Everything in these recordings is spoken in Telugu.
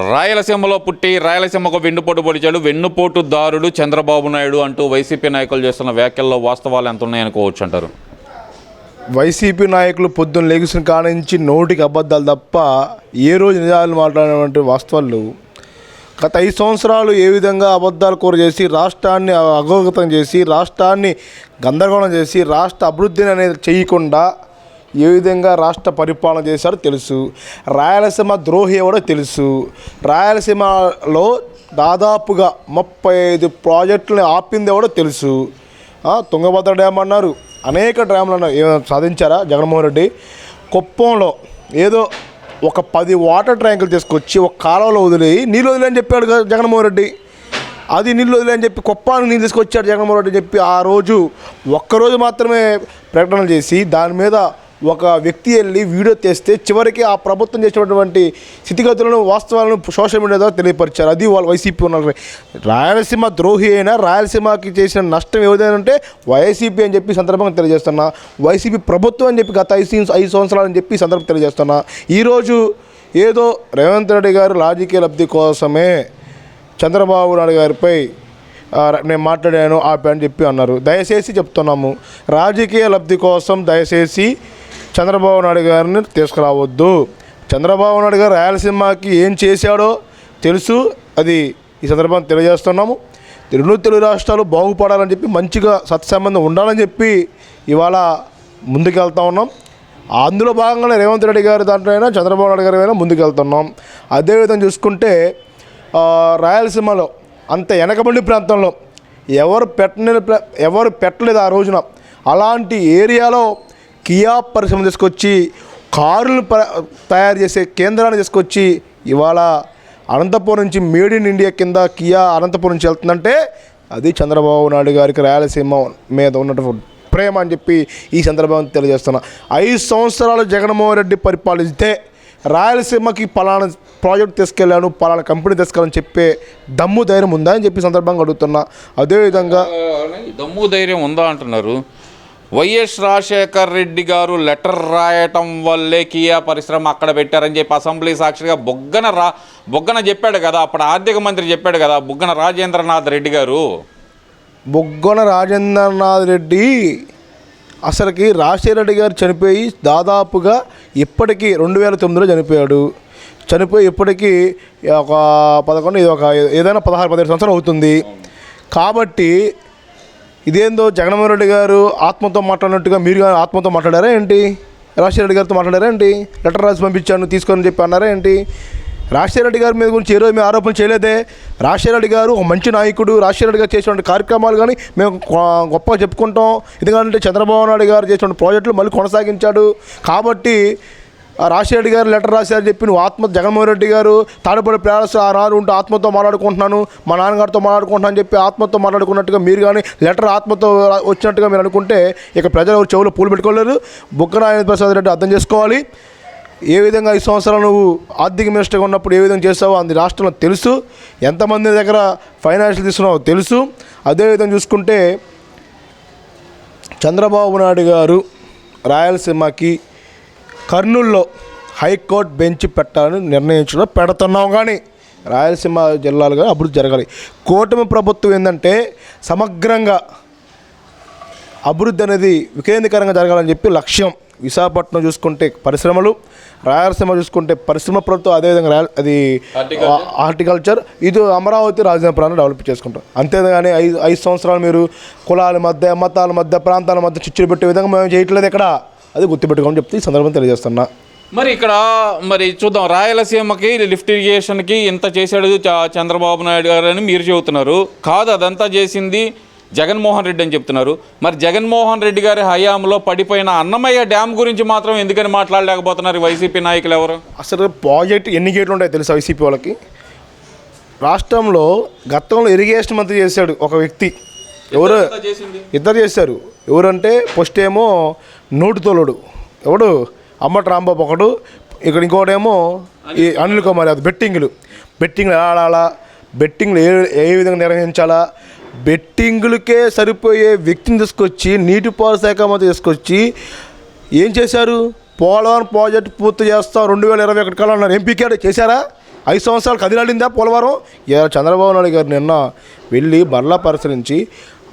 రాయలసీమలో పుట్టి రాయలసీమకు వెన్నుపోటు పొడిచాడు. వెన్నుపోటుదారుడు చంద్రబాబు నాయుడు అంటూ వైసీపీ నాయకులు చేస్తున్న వ్యాఖ్యల్లో వాస్తవాలు ఎంత ఉన్నాయనుకోవచ్చు అంటారు. వైసీపీ నాయకులు పొద్దున్న లెగిసిన కానించి నోటికి అబద్ధాలు తప్ప ఏ రోజు నిజాలు మాట్లాడినటువంటి వాస్తవాలు గత ఐదు సంవత్సరాలు ఏ విధంగా అబద్ధాలు కూర చేసి రాష్ట్రాన్ని అగోగతం చేసి రాష్ట్రాన్ని గందరగోళం చేసి రాష్ట్ర అభివృద్ధిని అనేది చేయకుండా ఏ విధంగా రాష్ట్ర పరిపాలన చేశారో తెలుసు. రాయలసీమ ద్రోహి ఎవడో తెలుసు. రాయలసీమలో దాదాపుగా ముప్పై ఐదు ప్రాజెక్టులను ఆపింది ఎవడో తెలుసు. తుంగభద్ర డ్యామ్ అన్నారు. అనేక డ్యాములు అన్నారు ఏమైనా సాధించారా జగన్మోహన్ రెడ్డి? కుప్పంలో ఏదో ఒక పది వాటర్ ట్యాంకులు తీసుకొచ్చి ఒక కాలువలో వదిలి నీళ్ళు వదిలే అని చెప్పాడు కదా జగన్మోహన్ రెడ్డి. అది నీళ్ళు వదిలే అని చెప్పి కుప్పానికి నీళ్ళు తీసుకొచ్చాడు జగన్మోహన్ రెడ్డి చెప్పి ఆ రోజు ఒక్కరోజు మాత్రమే ప్రకటన చేసి దాని మీద ఒక వ్యక్తి వెళ్ళి వీడియో తీస్తే చివరికి ఆ ప్రభుత్వం చేసినటువంటి స్థితిగతులను వాస్తవాలను సోషల్ మీడియా ద్వారా తెలియపరిచారు. అది వాళ్ళు వైసీపీ ఉన్న రాయలసీమ ద్రోహి అయినా రాయలసీమకి చేసిన నష్టం ఏదైనా ఉంటే వైసీపీ అని చెప్పి సందర్భంగా తెలియజేస్తున్నా. వైసీపీ ప్రభుత్వం అని చెప్పి గత ఐదు ఐదు సంవత్సరాలు అని చెప్పి సందర్భం తెలియజేస్తున్నా. ఈరోజు ఏదో రేవంత్ రెడ్డి గారు రాజకీయ లబ్ధి కోసమే చంద్రబాబు నాయుడు గారిపై నేను మాట్లాడాను ఆపే అని చెప్పి అన్నారు. దయచేసి చెప్తున్నాము. రాజకీయ లబ్ధి కోసం దయచేసి చంద్రబాబు నాయుడు గారిని తీసుకురావద్దు. చంద్రబాబు నాయుడు గారు రాయలసీమకి ఏం చేశాడో తెలుసు. అది ఈ సందర్భంగా తెలియజేస్తున్నాము. రెండు తెలుగు రాష్ట్రాలు బాగుపడాలని చెప్పి మంచిగా సత్సంబంధం ఉండాలని చెప్పి ఇవాళ ముందుకెళ్తా ఉన్నాం. అందులో భాగంగానే రేవంత్ రెడ్డి గారి దాంట్లో అయినా చంద్రబాబు నాయుడు గారి అయినా ముందుకెళ్తున్నాం అదేవిధంగా చూసుకుంటే రాయలసీమలో అంత వెనకబడి ప్రాంతంలో ఎవరు పెట్టని ఎవరు పెట్టలేదు ఆ రోజున. అలాంటి ఏరియాలో కియా పరిశ్రమ తీసుకొచ్చి కారులు ప తయారు చేసే కేంద్రాన్ని తీసుకొచ్చి ఇవాళ అనంతపురం నుంచి మేడ్ ఇన్ ఇండియా కింద కియా అనంతపురం నుంచి వెళ్తుందంటే అది చంద్రబాబు నాయుడు గారికి రాయలసీమ మీద ఉన్నటువంటి ప్రేమ అని చెప్పి ఈ సందర్భంగా తెలియజేస్తున్నా. ఐదు సంవత్సరాలు జగన్మోహన్ రెడ్డి పరిపాలిస్తే రాయలసీమకి పలానా ప్రాజెక్ట్ తీసుకెళ్ళాను పలానా కంపెనీ తీసుకెళ్ళని చెప్పే దమ్ము ధైర్యం ఉందా అని చెప్పి సందర్భంగా అడుగుతున్నా. అదేవిధంగా దమ్ము ధైర్యం ఉందా అంటున్నారు. వైఎస్ రాజశేఖర్ రెడ్డి గారు లెటర్ రాయటం వల్లే కియా పరిశ్రమ అక్కడ పెట్టారని చెప్పి అసెంబ్లీ సాక్షిగా బొగ్గన రా బొగ్గన చెప్పాడు కదా అప్పుడు ఆర్థిక మంత్రి చెప్పాడు కదా బుగ్గన రాజేంద్రనాథ్ రెడ్డి గారు. బొగ్గన రాజేంద్రనాథ్ రెడ్డి అసలుకి రాజశేఖర రెడ్డి గారు చనిపోయి దాదాపుగా ఇప్పటికీ రెండు వేల తొమ్మిదిలో చనిపోయాడు. చనిపోయి ఇప్పటికీ ఒక పదకొండు ఇది ఒక ఏదైనా పదహారు పదిహేడు సంవత్సరాలు అవుతుంది. కాబట్టి ఇదేందో జగన్మోహన్ రెడ్డి గారు ఆత్మతో మాట్లాడినట్టుగా మీరు ఆత్మతో మాట్లాడారా ఏంటి? రాజశేఖర రెడ్డి గారితో మాట్లాడారా ఏంటి? లెటర్ రాసి పంపించాను తీసుకొని చెప్పి అన్నారా ఏంటి? రాజశేఖర రెడ్డి గారి మీద గురించి ఏ రోజు మేము ఆరోపణ చేయలేదే. రాజశేఖర రెడ్డి గారు ఒక మంచి నాయకుడు రాజశేఖర రెడ్డి గారు చేసినటువంటి కార్యక్రమాలు కానీ మేము గొప్పగా చెప్పుకుంటాం. ఎందుకంటే చంద్రబాబు నాయుడు గారు చేసిన ప్రాజెక్టులు మళ్ళీ కొనసాగించాడు. కాబట్టి రాజశేఖర రెడ్డి గారు లెటర్ రాశారని చెప్పి నువ్వు ఆత్మ జగన్మోహన్ రెడ్డి గారు తాడపడి ప్యాలెస్ ఆ రాను ఉంటూ ఆత్మతో మాట్లాడుకుంటున్నాను మా నాన్నగారితో మాట్లాడుకుంటున్నాను చెప్పి ఆత్మతో మాట్లాడుకున్నట్టుగా మీరు కానీ లెటర్ ఆత్మతో వచ్చినట్టుగా మీరు అనుకుంటే ఇక ప్రజలు చెవులు చెవులో పూలు పెట్టుకోలేరు. బుగ్గనారాయణ ప్రసాద్ రెడ్డి అర్థం చేసుకోవాలి. ఏ విధంగా ఈ సంవత్సరాలు నువ్వు ఆర్థిక మినిస్టర్గా ఉన్నప్పుడు ఏ విధంగా చేస్తావో అది రాష్ట్రంలో తెలుసు. ఎంతమంది దగ్గర ఫైనాన్షియల్ తీసుకున్నావో తెలుసు. అదేవిధంగా చూసుకుంటే చంద్రబాబు నాయుడు గారు రాయలసీమకి కర్నూల్లో హైకోర్టు బెంచ్ పెట్టాలని నిర్ణయించడం పెడుతున్నాం కానీ రాయలసీమ జిల్లాలుగా అభివృద్ధి జరగాలి. కూటమి ప్రభుత్వం ఏంటంటే సమగ్రంగా అభివృద్ధి అనేది వికేంద్రీకరంగా జరగాలని చెప్పి లక్ష్యం. విశాఖపట్నం చూసుకుంటే పరిశ్రమలు రాయలసీమ చూసుకుంటే పరిశ్రమ ప్రభుత్వం అదేవిధంగా రాయల అది. హార్టికల్చర్ ఇది అమరావతి రాజధాని ప్రాంతం డెవలప్ చేసుకుంటాం. అంతేగాని ఐదు ఐదు సంవత్సరాలు మీరు కులాల మధ్య మతాల మధ్య ప్రాంతాల మధ్య చిచ్చులు పెట్టే విధంగా మేము చేయట్లేదు ఇక్కడ. అది గుర్తుపెట్టుకోమని చెప్తే ఈ సందర్భం తెలియజేస్తున్నా. మరి ఇక్కడ మరి చూద్దాం రాయలసీమకి లిఫ్ట్ ఇరిగేషన్కి ఇంత చేశాడు చ- చంద్రబాబు నాయుడు గారు అని మీరు చెబుతున్నారు. కాదు అదంతా చేసింది జగన్మోహన్ రెడ్డి అని చెప్తున్నారు. మరి జగన్మోహన్ రెడ్డి గారి హయాంలో పడిపోయిన అన్నమయ్య డ్యామ్ గురించి మాత్రం ఎందుకని మాట్లాడలేకపోతున్నారు వైసీపీ నాయకులు ఎవరు? అసలు ప్రాజెక్ట్ ఎన్ని గేట్లు ఉంటాయో తెలుసా వైసీపీ వాళ్ళకి? రాష్ట్రంలో గతంలో ఇరిగేషన్ మంత్రి చేశాడు ఒక వ్యక్తి. ఎవరు? ఇద్దరు చేశారు. ఎవరంటే ఫస్ట్ ఏమో నోటుతోలుడు. ఎవడు? అమ్మటి రాంబాబు ఒకడు. ఇక్కడ ఇంకోటేమో ఈ అనిల్ కుమార్ అది బెట్టింగ్లు. బెట్టింగ్లు ఎలా ఆడాలా? బెట్టింగ్లు ఏ ఏ విధంగా నిర్వహించాలా? బెట్టింగులకే సరిపోయే వ్యక్తిని తీసుకొచ్చి నీటిపారుదల శాఖ మంత్రి తీసుకొచ్చి ఏం చేశారు? పోలవరం ప్రాజెక్ట్ పూర్తి చేస్తాం రెండు వేల ఇరవై ఒకటి కల్లా అన్నారు. ఎంపీకే చేశారా? ఐదు సంవత్సరాలు కదిలాడిందా పోలవరం? చంద్రబాబు నాయుడు గారు నిన్న వెళ్ళి మరలా పరిశీలించి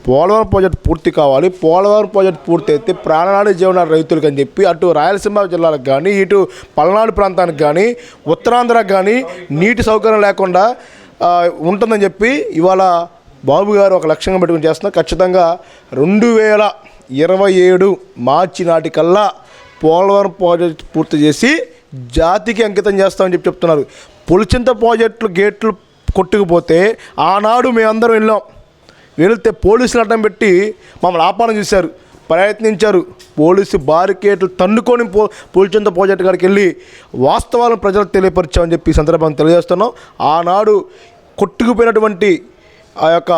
పోలవరం ప్రాజెక్ట్ పూర్తి కావాలి. పోలవరం ప్రాజెక్ట్ పూర్తి అయితే ప్రాణనాడు జీవనాడు రైతులకు అని చెప్పి అటు రాయలసీమ జిల్లాలకు కానీ ఇటు పల్నాడు ప్రాంతానికి కానీ ఉత్తరాంధ్రకు కానీ నీటి సౌకర్యం లేకుండా ఉంటుందని చెప్పి ఇవాళ బాబు గారు ఒక లక్ష్యంగా పెట్టుకుని చేస్తున్నా ఖచ్చితంగా రెండు వేల ఇరవై ఏడు మార్చి నాటికల్లా పోలవరం ప్రాజెక్ట్ పూర్తి చేసి జాతికి అంకితం చేస్తామని చెప్పి చెప్తున్నారు. పులిచింత ప్రాజెక్టులు గేట్లు కొట్టుకుపోతే ఆనాడు మేమందరం వెళ్ళాం. వెళితే పోలీసులు అడ్డం పెట్టి మమ్మల్ని ఆపాదన చేశారు ప్రయత్నించారు. పోలీసు బారికేట్లు తన్నుకొని పో పులిచింత పోజెట్ కాడికి వెళ్ళి వాస్తవాలను ప్రజలకు తెలియపరిచామని చెప్పి ఈ సందర్భంగా తెలియజేస్తున్నాం. ఆనాడు కొట్టుకుపోయినటువంటి ఆ యొక్క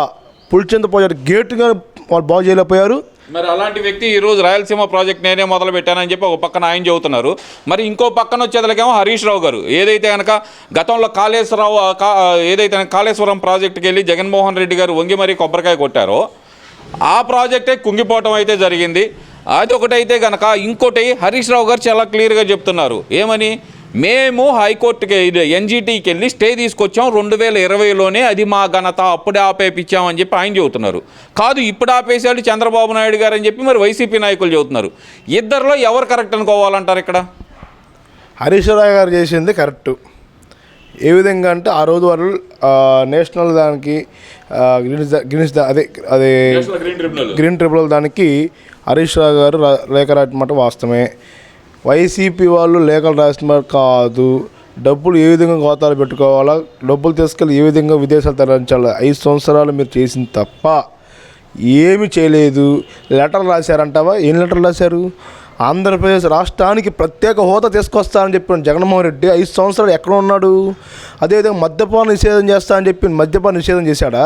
పులిచంద పోజెట్ గేటుగా వాళ్ళు బాగు చేయలేకపోయారు. మరి అలాంటి వ్యక్తి ఈరోజు రాయలసీమ ప్రాజెక్ట్ నేనే మొదలు పెట్టానని చెప్పి ఒక పక్కన ఆయన చెబుతున్నారు. మరి ఇంకో పక్కన వచ్చేదలకేమో హరీష్ రావు గారు. ఏదైతే కనుక గతంలో కాళేశ్వరరావు కా- ఏదైతే కాళేశ్వరం ప్రాజెక్టుకి వెళ్ళి జగన్మోహన్ రెడ్డి గారు వంగి మరీ కొబ్బరికాయ కొట్టారో ఆ ప్రాజెక్టే కుంగిపోవటం అయితే జరిగింది. అది ఒకటైతే కనుక ఇంకోటి హరీష్ రావు గారు చాలా క్లియర్గా చెప్తున్నారు. ఏమని? మేము హైకోర్టుకి ఎన్జిటికి వెళ్ళి స్టే తీసుకొచ్చాం. రెండు వేల ఇరవైలోనే అది మా ఘనత అప్పుడే ఆపేపించామని చెప్పి ఆయన చెబుతున్నారు. కాదు ఇప్పుడు ఆపేశాడు చంద్రబాబు నాయుడు గారు అని చెప్పి మరి వైసీపీ నాయకులు చెబుతున్నారు. ఇద్దరిలో ఎవరు కరెక్ట్ అనుకోవాలంటారు ఇక్కడ? హరీష్ రావు గారు చేసింది కరెక్ట్. ఏ విధంగా అంటే ఆ రోజు వాళ్ళు ఆ, నేషనల్ దానికి గిన్నిస్ దా- అదే అదే గ్రీన్ ట్రిబ్యునల్. దానికి హరీష్ రావు గారు రా- లేఖ రాయటమాట వాస్తవమే. వైసీపీ వాళ్ళు లేఖలు రాసిన కాదు. డబ్బులు ఏ విధంగా ఖాతాలు పెట్టుకోవాలా? డబ్బులు తీసుకెళ్ళి ఏ విధంగా విదేశాలు తరలించాలి? ఐదు సంవత్సరాలు మీరు చేసింది తప్ప ఏమి చేయలేదు. లెటర్ రాశారంటావా? ఏం లెటర్ రాశారు? ఆంధ్రప్రదేశ్ రాష్ట్రానికి ప్రత్యేక హోదా తీసుకొస్తానని చెప్పిన జగన్మోహన్ రెడ్డి ఐదు సంవత్సరాలు ఎక్కడ ఉన్నాడు? అదేవిధంగా మద్యపాన నిషేధం చేస్తా అని చెప్పి మద్యపాన నిషేధం చేశాడా?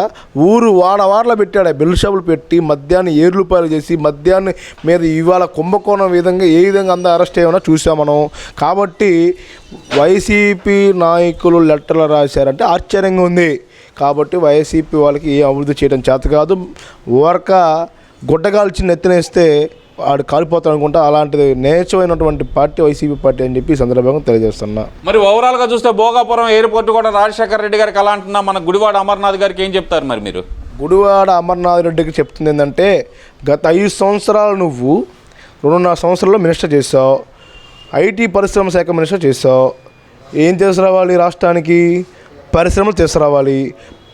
ఊరు వాడ వాడలో పెట్టాడా? బెల్ షాపులు పెట్టి మద్యాన్ని ఏడు రూపాయలు చేసి మద్యాన్ని మీద ఇవాళ కుంభకోణం విధంగా ఏ విధంగా అందరూ అరెస్ట్ అయ్యామో చూసాం మనం. కాబట్టి వైసీపీ నాయకులు లెటర్లు రాశారంటే ఆశ్చర్యంగా ఉంది. కాబట్టి వైసీపీ వాళ్ళకి ఏ అభివృద్ధి చేయడం చేత కాదు. ఊరక గుడ్డగాల్చి నెత్తినేస్తే వాడు కాలిపోతాడు అనుకుంటా అలాంటిది నేచమైనటువంటి పార్టీ వైసీపీ పార్టీ అని చెప్పి ఈ సందర్భంగా తెలియజేస్తున్నా. మరి ఓవరాల్గా చూస్తే భోగాపురం ఎయిర్పోర్ట్ కూడా రాజశేఖర రెడ్డి గారికి అలా అంటున్నా మన గుడివాడ అమర్నాథ్ గారికి ఏం చెప్తారు మరి మీరు? గుడివాడ అమర్నాథ్ రెడ్డికి చెప్తుంది ఏంటంటే గత ఐదు సంవత్సరాలు నువ్వు రెండున్నర సంవత్సరాల్లో మినిస్టర్ చేసావు ఐటీ పరిశ్రమ శాఖ మినిస్టర్ చేసావు ఏం తీసుకురావాలి రాష్ట్రానికి? పరిశ్రమలు తీసుకురావాలి.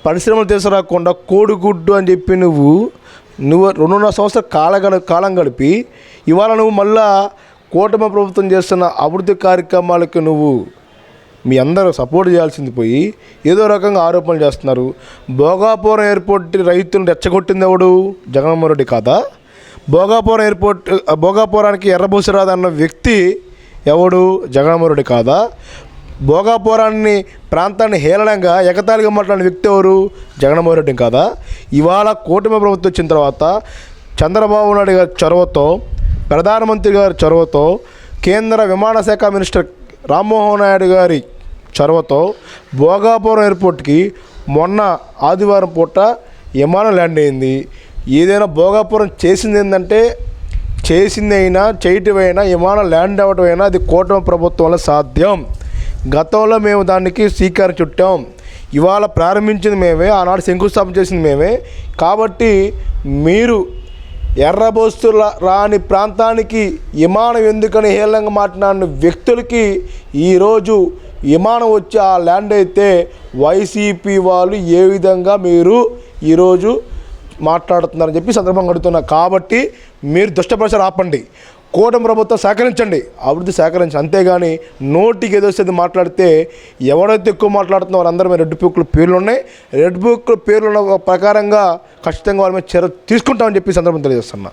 పరిశ్రమలు తీసుకురాకుండా కోడిగుడ్డు అని చెప్పి నువ్వు నువ్వు రెండున్నర సంవత్సరాల కాలగడ కాలం గడిపి ఇవాళ నువ్వు మళ్ళా కూటమి ప్రభుత్వం చేస్తున్న అభివృద్ధి కార్యక్రమాలకు నువ్వు మీ అందరూ సపోర్ట్ చేయాల్సింది పోయి ఏదో రకంగా ఆరోపణలు చేస్తున్నారు. భోగాపురం ఎయిర్పోర్ట్ రైతులను రెచ్చగొట్టింది ఎవడు? జగన్మోహన్ రెడ్డి కాదా? భోగాపురం ఎయిర్పోర్ట్ భోగాపురానికి ఎర్రబూసరాదన్న అన్న వ్యక్తి ఎవడు? జగన్మోహన్ రెడ్డి కాదా? భోగాపురాన్ని ప్రాంతాన్ని హేళనంగా ఎగతాళిగా మాట్లాడిన వ్యక్తి ఎవరు? జగన్మోహన్ రెడ్డి కాదా? ఇవాళ కూటమి ప్రభుత్వం వచ్చిన తర్వాత చంద్రబాబు నాయుడు గారి చొరవతో ప్రధానమంత్రి గారి చొరవతో కేంద్ర విమానశాఖ మినిస్టర్ రామ్మోహన్ నాయుడు గారి చొరవతో భోగాపురం ఎయిర్పోర్ట్కి మొన్న ఆదివారం పూట విమానం ల్యాండ్ అయింది. ఏదైనా భోగాపురం చేసింది ఏంటంటే చేసింది అయినా చేయటమైనా విమానం ల్యాండ్ అవ్వటం అయినా అది కూటమి ప్రభుత్వం వల్ల సాధ్యం. గతంలో మేము దానికి శ్రీకారం చుట్టాం. ఇవాళ ప్రారంభించింది మేమే ఆనాడు శంకుస్థాపన చేసింది మేమే. కాబట్టి మీరు ఎర్రబోస్తుల రాని ప్రాంతానికి విమానం ఎందుకని హేళంగా మాట్లాడిన వ్యక్తులకి ఈరోజు విమానం వచ్చి ఆ ల్యాండ్ అయితే వైసీపీ వాళ్ళు ఏ విధంగా మీరు ఈరోజు మాట్లాడుతున్నారని చెప్పి సందర్భంగా అడుగుతున్నా. కాబట్టి మీరు దుష్టప్రచారం ఆపండి. కూటమి ప్రభుత్వం సహకరించండి. అభివృద్ధి సహకరించండి. అంతేగాని నోటికి ఏదో మాట్లాడితే ఎవరైతే ఎక్కువ మాట్లాడుతున్న వారందరూ మీద రెడ్ బుక్లు పేర్లు ఉన్నాయి. రెడ్ బుక్ పేర్లు ఉన్న ప్రకారంగా ఖచ్చితంగా వాళ్ళ మీద చర్య తీసుకుంటామని చెప్పి సందర్భం తెలియజేస్తున్నా.